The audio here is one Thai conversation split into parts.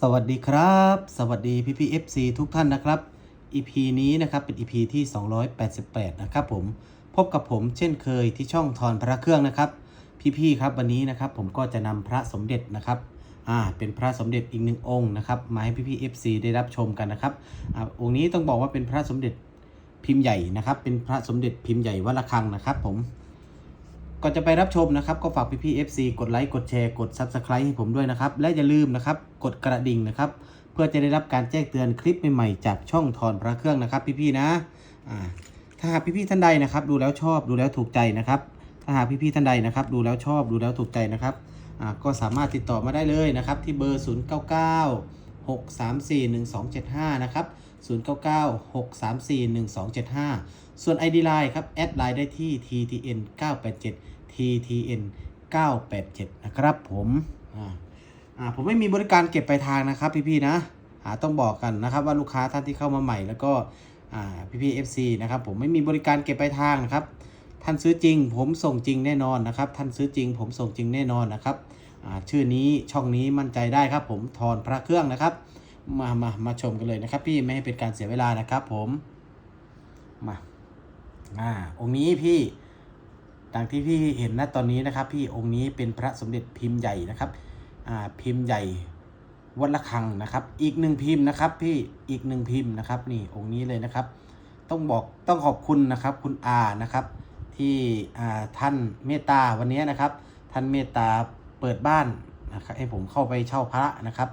สวัสดีครับ สวัสดีพี่พี่ FC ทุกท่านนะครับ EP นี้นะครับเป็น EP ที่ 288 นะครับผมพบกับผมเช่นเคยที่ช่องทอนพระเครื่องนะครับ พี่ๆครับวันนี้นะครับผมก็จะนำพระสมเด็จนะครับอ่าเป็นพระสมเด็จอีกหนึ่งองค์นะครับมาให้พี่พี่ FC ได้รับชมกันนะครับอ่าองค์นี้ต้องบอกว่าเป็นพระสมเด็จพิมพ์ใหญ่นะครับ เป็นพระสมเด็จพิมพ์ใหญ่วัดระฆังนะครับผม ก่อนจะไปรับชมนะครับ ก็ฝากพี่พี่ FC กดไลค์กดแชร์กด Subscribe ให้ผมด้วยนะครับ และอย่าลืมนะครับกดกระดิ่งนะครับ เพื่อจะได้รับการแจ้งเตือนคลิปใหม่ๆจากช่องทอนพระเครื่องนะครับ พี่ๆนะอ่าถ้าหากพี่ๆท่านใดนะครับ ดูแล้วชอบดูแล้วถูกใจนะครับ ถ้าหากพี่ๆท่านใดนะครับ ดูแล้วชอบดูแล้วถูกใจนะครับอ่าก็สามารถติดต่อมาได้เลยนะครับ ที่เบอร์ 0 9 9 6 3 4 1 2 7 5 นะครับ 0 9 9 6 3 4 1 2 7 5 ส่วน ID Line ครับ แอดไลน์ได้ที่ TTN 987 TTN 987 นะครับผมอ่าผมไม่มีบริการเก็บปลายทางนะครับพี่ๆนะอ่าต้องบอกกันนะครับว่าลูกค้าท่านที่เข้ามาใหม่แล้วก็อ่าพี่ๆ FC นะครับผมไม่มีบริการเก็บปลายทางนะครับท่านซื้อจริง ผมส่งจริงแน่นอนนะครับ ท่านซื้อจริง ผมส่งจริงแน่นอนนะครับอ่าชื่อนี้ช่องนี้มั่นใจได้ครับ ผมทอนพระเครื่องนะครับ มามามาชมกันเลยนะครับ พี่ไม่ให้เป็นการเสียเวลานะครับ ผมมาอ่าองค์นี้พี่ ดังที่พี่เห็นนะตอนนี้นะครับ พี่องค์นี้เป็นพระสมเด็จพิมพ์ใหญ่นะครับพิมพ์ใหญ่วัดระฆังนะครับ อีกหนึ่งพิมพ์นะครับ พี่อีกหนึ่งพิมพ์นะครับ นี่องค์นี้เลยนะครับ ต้องบอกต้องขอบคุณนะครับ คุณอานะครับ ที่ท่านเมตตาวันนี้นะครับ ท่านเมตตาเปิดบ้านนะครับให้ผมเข้าไปเช่าพระนะครับ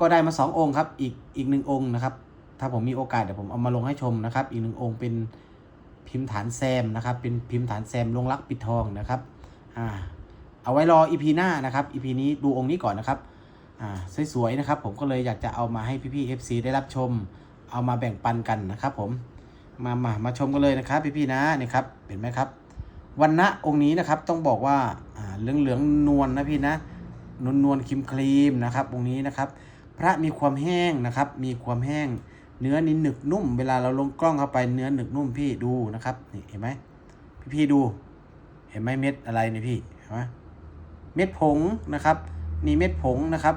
ก็ได้มาสององค์ครับ อีกอีกหนึ่งองค์นะครับ ถ้าผมมีโอกาสเดี๋ยวผมเอามาลงให้ชมนะครับ อีกหนึ่งองค์เป็น พิมพ์ฐานแซมนะครับ เป็นพิมพ์ฐานแซมลงรักปิดทองนะครับอ่าเอาไว้รออีพีหน้านะครับอีพีนี้ดูองค์นี้ก่อนนะครับอ่าสวยๆนะครับ ผมก็เลยอยากจะเอามาให้พี่ๆ FC ได้รับชม เอามาแบ่งปันกันนะครับ ผมมามามาชมกันเลยนะครับ พี่ๆนะนี่ครับเห็นไหมครับวันณะองค์นี้นะครับต้องบอกว่าอ่าเหลืองเหลืองนวลนะพี่นะนวลนวลครีมครีมนะครับองค์นี้นะครับ พระมีความแห้งนะครับ มีความแห้ง เนื้อนี่หนึกนุ่ม เวลาเราลงกล้องเข้าไปเนื้อหนึกนุ่มพี่ดูนะครับนี่เห็นไหมพี่พี่ดู เห็นไหมเม็ดอะไรนี่พี่เห็นไหมเม็ดผงนะครับนี่เม็ดผงนะครับ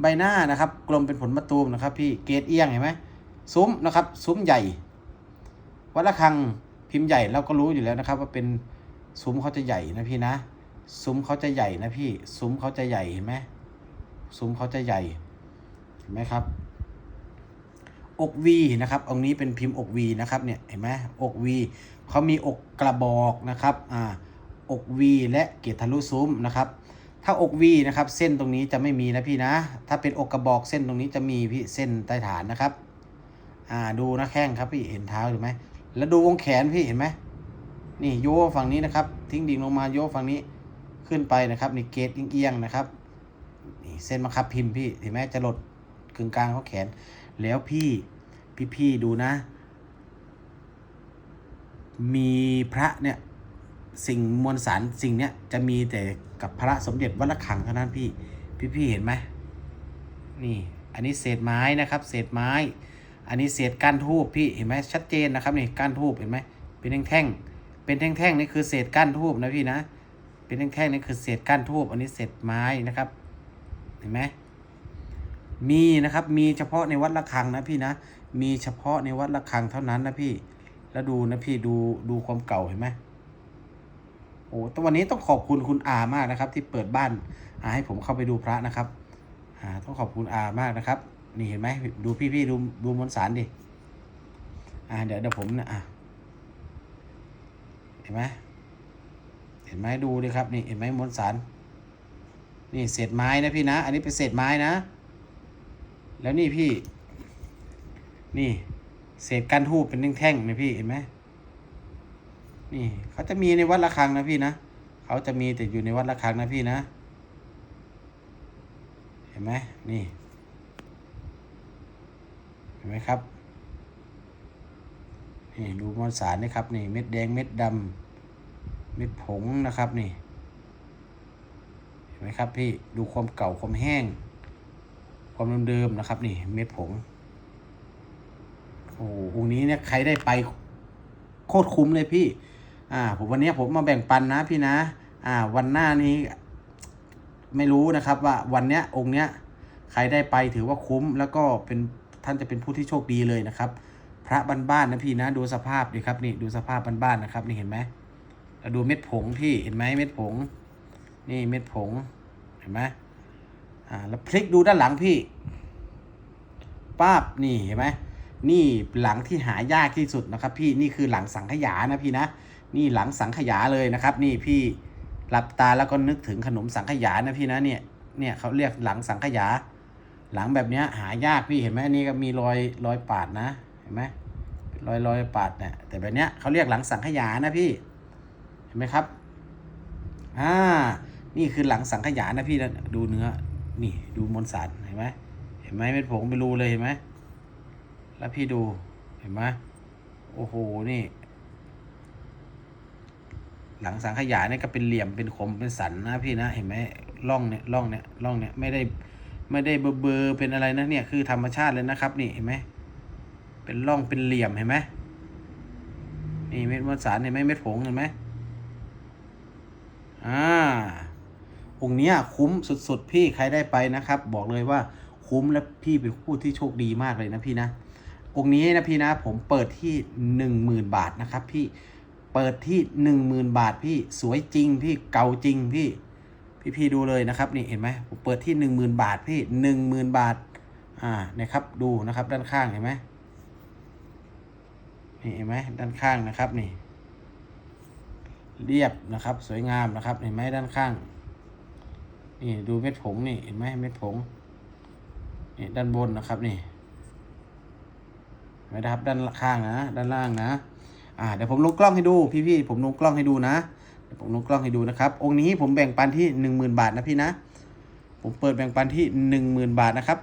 ใบหน้านะครับ กลมเป็นผลมะตูมนะครับ พี่เกรดเอียงเห็นไหมซุ้มนะครับ ซุ้มใหญ่ วัดระฆังพิมพ์ใหญ่เราก็รู้อยู่แล้วนะครับ ว่าเป็นซุ้มเขาจะใหญ่นะพี่นะ ซุ้มเขาจะใหญ่นะพี่ ซุ้มเขาจะใหญ่เห็นไหมซุ้มเขาจะใหญ่เห็นไหมครับ อกวีนะครับองค์นี้เป็นพิมพ์อกวีนะครับเนี่ยเห็นไหมอกวีเขามีอกกระบอกนะครับอ่าอกวีและเกตทะลุซุ้มนะครับถ้าอกวีนะครับเส้นตรงนี้จะไม่มีนะพี่นะ ถ้าเป็นอกกระบอกเส้นตรงนี้จะมีพี่เส้นใต้ฐานนะครับอ่าดูนะแข้งครับพี่เห็นเท้าถูกไหมแล้วดูวงแขนพี่เห็นไหมนี่โยฝั่งนี้นะครับ ทิ้งดิ่งลงมาโยฝั่งนี้ขึ้นไปนะครับนี่เกตเอียงๆนะครับนี่เส้นมาคับพิมพ์พี่เห็นไหมจะหลดกึ่งกลางเขาแขน แล้วพี่พี่พี่ดูนะ มีพระเนี่ยสิ่งมวลสารสิ่งเนี้ยจะมีแต่กับพระสมเด็จวัดระฆังเท่านั้นพี่ พี่พี่เห็นไหมนี่อันนี้เศษไม้นะครับ เศษไม้ อันนี้เศษก้านทูบพี่เห็นไหมชัดเจนนะครับนี่ก้านทูบเห็นไหมเป็นแท่งๆเป็นแท่งๆนี่คือเศษก้านทูบนะพี่นะ เป็นแท่งๆนี่คือเศษก้านทูบอันนี้เศษไม้นะครับ เห็นไหม มีนะครับ มีเฉพาะในวัดระฆังนะพี่นะ มีเฉพาะในวัดระฆังเท่านั้นนะพี่ แล้วดูนะพี่ดูดูความเก่าเห็นไหมโอ้แตวันนี้ต้องขอบคุณคุณอามากนะครับ ที่เปิดบ้านอาให้ผมเข้าไปดูพระนะครับอ่าต้องขอบคุณอามากนะครับ นี่เห็นไหมดูพี่พี่ดูดูมวลสารดิอ่าเดี๋ยวเดี๋ยวผมนะอะเห็นไหมเห็นไหมดูดิครับ นี่เห็นไหมมวลสารนี่เศษไม้นะพี่นะ อันนี้เป็นเศษไม้นะ แล้วนี่พี่ นี่เศษก้านทูบเป็นแท่งๆนะพี่เห็นไหมนี่ เขาจะมีในวัดระฆังนะพี่นะเขาจะมีแต่อยู่ในวัดระฆังนะพี่นะ เห็นไหมนี่ เห็นไหมครับนี่ดูมวลสารนี่ครับนี่เม็ดแดงเม็ดดำเม็ดผงนะครับนี่ เห็นไหมครับพี่ดูความเก่าความแห้ง ความเดิมๆนะครับนี่เม็ดผงโอ้โหองนี้เนี่ยใครได้ไปโคตรคุ้มเลยพี่ อ่า ผมวันนี้ผมมาแบ่งปันนะพี่นะ อ่า วันหน้านี้ ไม่รู้นะครับว่าวันเนี้ยองค์เนี้ยใครได้ไปถือว่าคุ้ม แล้วก็เป็นท่านจะเป็นผู้ที่โชคดีเลยนะครับ พระบ้านๆนะพี่นะ ดูสภาพดิครับนี่ดูสภาพบ้านๆนะครับ นี่เห็นไหมดูเม็ดผงพี่เห็นไหมเม็ดผง นี่เม็ดผงเห็นไหม อ่าแล้วพลิกดูด้านหลังพี่ป้าบนี่เห็นไหมนี่หลังที่หายากที่สุดนะครับ พี่นี่คือหลังสังขยานะพี่นะ นี่หลังสังขยาเลยนะครับ นี่พี่หลับตาแล้วก็นึกถึงขนมสังขยานะพี่นะเนี่ยเนี่ยเขาเรียกหลังสังขยา หลังแบบเนี้ยหายากพี่เห็นไหมนนี้ก็มีรอยรอยปาดนะเห็นไหมรอยรอยปาดเนี่ยแต่แบบเนี้ยเขาเรียกหลังสังขยานะพี่เห็นไหมครับอ่านี่คือหลังสังขยานะพี่นะดูเนื้อ นี่ดูมวลสารเห็นไหมเห็นไหมเม็ดผงเป็นรูเลยเห็นไหมแล้วพี่ดูเห็นไหมโอ้โหนี่ หลังสังขยาเนี่ยก็เป็นเหลี่ยมเป็นคมเป็นสันนะพี่นะเห็นไหมร่องเนี่ยร่องเนี่ยร่องเนี่ยไม่ได้ไม่ได้เบอร์เบอร์เป็นอะไรนะเนี่ยคือธรรมชาติเลยนะครับ นี่เห็นไหมเป็นร่องเป็นเหลี่ยมเห็นไหมนี่เม็ดมวลสารเห็นไหมเม็ดผงเห็นไหมอ่า องค์เนี้ยคุ้มสุดๆ พี่ใครได้ไปนะครับ บอกเลยว่าคุ้มและพี่เป็นผู้ที่โชคดีมากเลยนะพี่นะ องค์นี้นะพี่นะผมเปิดที่หนึ่งหมื่นบาทนะครับ พี่เปิดที่หนึ่งหมื่นบาทพี่สวยจริงพี่เก่าจริงพี่พี่พี่ดูเลยนะครับนี่เห็นไหมผมเปิดที่หนึ่งหมื่นบาทพี่หนึ่งหมื่นบาทอ่านะครับดูนะครับด้านข้างเห็นไหมนี่เห็นไหมด้านข้างนะครับนี่ เรียบนะครับ สวยงามนะครับเห็นไหมด้านข้าง นี่ดูเม็ดผงนี่เห็นไหมเม็ดผงนี่ด้านบนนะครับนี่ไม่ได้ครับด้านข้างนะด้านล่างนะอ่าเดี๋ยวผมลงกล้องให้ดูพี่ๆผมลงกล้องให้ดูนะเดี๋ยวผมลงกล้องให้ดูนะครับ องค์นี้ผมแบ่งปันที่หนึ่งหมื่นบาทนะพี่นะ ผมเปิดแบ่งปันที่หนึ่งหมื่นบาทนะครับ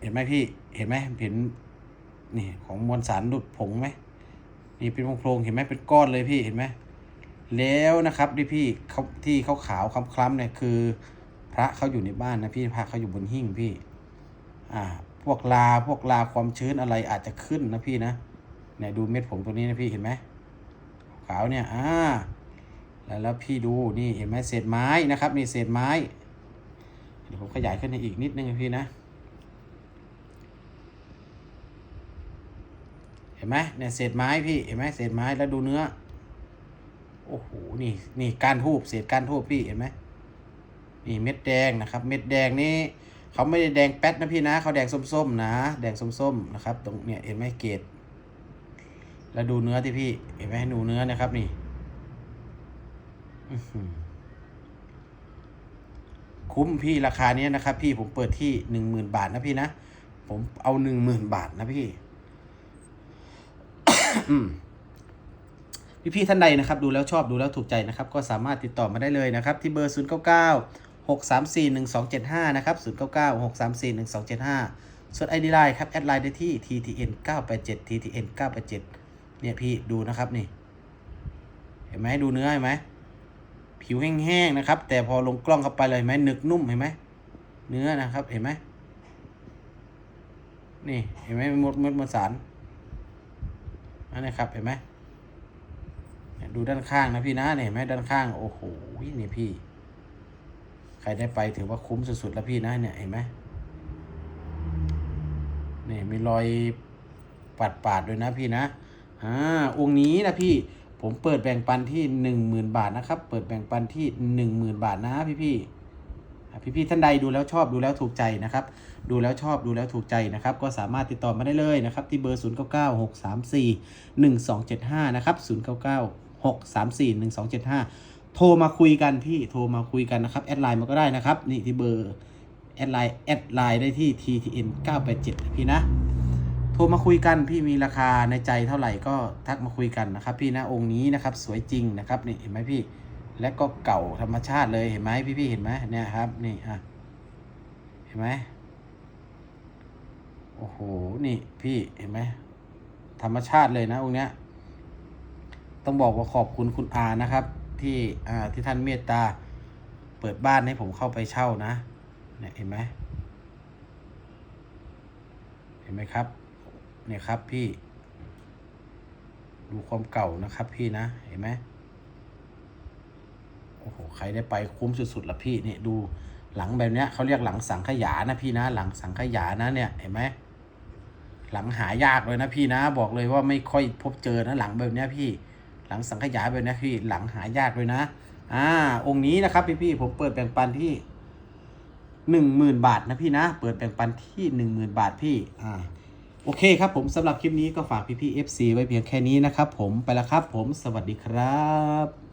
เห็นไหมพี่เห็นไหมเห็นนี่ของมวลสารดุดผงไหมนี่เป็นวงโพรงเห็นไหมเป็นก้อนเลยพี่เห็นไหม แล้วนะครับที่พี่เขาที่เขาขาวคล้ำๆเนี่ยคือ พระเขาอยู่ในบ้านนะพี่พระเขาอยู่บนหิ้งพี่ อ่า พวกลาพวกลาความชื้นอะไรอาจจะขึ้นนะพี่นะเนี่ยดูเม็ดผงตัวนี้นะพี่เห็นไหมขาวเนี่ยอ่าแล้วแล้วพี่ดูนี่เห็นไหมเศษไม้นะครับนี่เศษไม้เดี๋ยวผมขยายขึ้นให้อีกนิดนึงพี่นะเห็นไหมเนี่ยเศษไม้พี่เห็นไหมเศษไม้แล้วดูเนื้อ โอ้โห นี่ นี่กานทูบเศษกานทูบพี่เห็นไหมนี่เม็ดแดงนะครับ เม็ดแดงนี่เขาไม่ได้แดงแป๊ดนะพี่นะ เขาแดงส้มๆนะ แดงส้มๆนะครับ ตรงเนี่ยเห็นไหมเกตแล้วดูเนื้อที่พี่ เห็นไหมดูเนื้อนะครับนี่คุ้มพี่ราคาเนี้ยนะครับ พี่ผมเปิดที่หนึ่งหมื่นบาทนะพี่นะ ผมเอาหนึ่งหมื่นบาทนะพี่ พี่ๆท่านใดนะครับ ดูแล้วชอบดูแล้วถูกใจนะครับ ก็สามารถติดต่อมาได้เลยนะครับ ที่เบอร์ 0 9 9 6 3 4 1 2 7 5 นะครับ 0 9 9 6 3 4 1 2 7 5 ส่วน ID Line ครับ แอดไลน์ได้ที่ TTN 987 TTN 987เนี่ยพี่ดูนะครับนี่ เห็นไหมดูเนื้อเห็นไหมผิวแห้งๆนะครับ แต่พอลงกล้องเข้าไปเลยเห็นไหมหนึกนุ่มเห็นไหมเนื้อนะครับเห็นไหมนี่เห็นไหมมดมดมดสารอันนี้ครับเห็นไหม ดูด้านข้างนะพี่นะเนี่ยเห็นไหมด้านข้างโอ้โหนี่พี่ ใครได้ไปถือว่าคุ้มสุดๆแล้วพี่นะเนี่ยเห็นไหมเนี่ยมีรอยปาดปาดๆด้วยนะพี่นะอ่าองค์นี้นะพี่ ผมเปิดแบ่งปันที่หนึ่งหมื่นบาทนะครับ เปิดแบ่งปันที่หนึ่งหมื่นบาทนะพี่พี่ๆอ่พี่ท่านใดดูแล้วชอบดูแล้วถูกใจนะครับ ดูแล้วชอบดูแล้วถูกใจนะครับ ก็สามารถติดต่อมาได้เลยนะครับ ที่เบอร์ 0 9 9 6 3 4 1 2 7 5 นะครับ 0 9 9 6 3 4 1 2 7 5 โทรมาคุยกันพี่โทรมาคุยกันนะครับ แอดไลน์มาก็ได้นะครับ นี่ที่เบอร์ แอดไลน์แอดไลน์ได้ที่ TTN 987พี่นะ โทรมาคุยกันพี่มีราคาในใจเท่าไหร่ก็ทักมาคุยกันนะครับ พี่นะองค์นี้นะครับสวยจริงนะครับนี่เห็นไหมพี่ และก็เก่าธรรมชาติเลยเห็นไหมพี่พี่เห็นไหมเนี่ยครับนี่อะเห็นไหมโอ้โหนี่พี่เห็นไหมธรรมชาติเลยนะองค์เนี้ย ต้องบอกว่าขอบคุณคุณอานะครับ ที่อ่าที่ท่านเมตตาเปิดบ้านให้ผมเข้าไปเช่านะเนี่ยเห็นไหมเห็นไหมครับ เนี่ยครับพี่ ดูความเก่านะครับพี่นะ เห็นไหมโอ้โหใครได้ไปคุ้มสุดๆละพี่เนี่ยดูหลังแบบเนี้ยเขาเรียกหลังสังขยานะพี่นะ หลังสังขยานะเนี่ยเห็นไหมหลังหายากเลยนะพี่นะ บอกเลยว่าไม่ค่อยพบเจอนะหลังแบบเนี้ยพี่ หลังสังขยาแบบนี้พี่หลังหายากเลยนะ อ่า องค์นี้นะครับพี่พี่ผมเปิดแบ่งปันที่หนึ่งหมื่นบาทนะพี่นะ เปิดแบ่งปันที่หนึ่งหมื่นบาทพี่ อ่า โอเคครับผมสำหรับคลิปนี้ก็ฝากพี่พี่เอฟซีไว้เพียงแค่นี้นะครับผมไปแล้วครับผมสวัสดีครับ